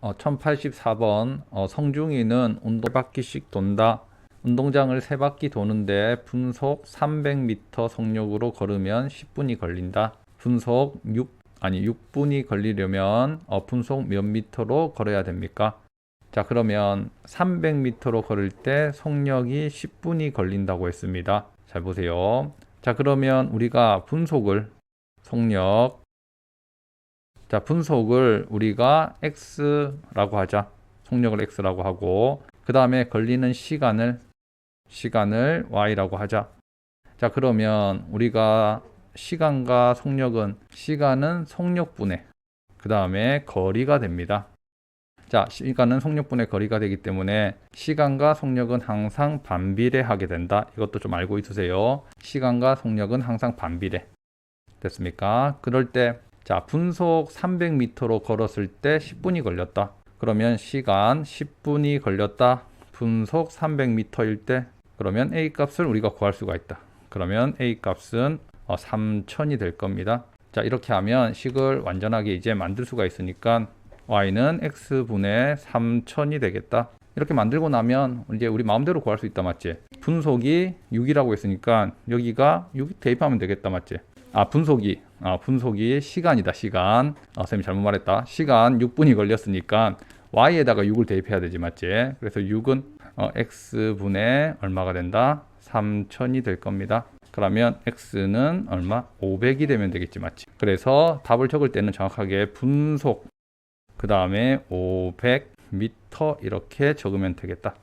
어, 1084번 어, 성중이는 운동 3바퀴씩 돈다. 운동장을 3바퀴 도는데 분속 300m 속력으로 걸으면 10분이 걸린다. 분속 6 아니 6분이 걸리려면 어, 분속 몇 미터로 걸어야 됩니까? 자, 그러면 300m로 걸을 때 속력이 10분이 걸린다고 했습니다. 잘 보세요. 자, 그러면 우리가 분속을 속력 자, 분속을 우리가 x라고 하자. 속력을 x라고 하고 그 다음에 걸리는 시간을 시간을 y라고 하자. 자, 그러면 우리가 시간과 속력은 시간은 속력분의 그 다음에 거리가 됩니다. 자, 시간은 속력분의 거리가 되기 때문에 시간과 속력은 항상 반비례하게 된다. 이것도 좀 알고 있으세요. 시간과 속력은 항상 반비례. 됐습니까? 그럴 때, 자, 분속 300m로 걸었을 때 10분이 걸렸다. 그러면 시간 10분이 걸렸다. 분속 300m일 때, 그러면 A 값을 우리가 구할 수가 있다. 그러면 A 값은 3000이 될 겁니다. 자, 이렇게 하면 식을 완전하게 이제 만들 수가 있으니까 y는 x분의 3000이 되겠다. 이렇게 만들고 나면 이제 우리 마음대로 구할 수 있다 맞지? 분속이 6이라고 했으니까 여기가 6 대입하면 되겠다 맞지? 아 분속이 아 분속이 시간이다 시간 아 선생님 잘못 말했다 시간 6분이 걸렸으니까 y에다가 6을 대입해야 되지 맞지? 그래서 6은 어, x분의 얼마가 된다? 3000이 될 겁니다. 그러면 x는 얼마? 500이 되면 되겠지 맞지? 그래서 답을 적을 때는 정확하게 분속 그 다음에 500m 이렇게 적으면 되겠다.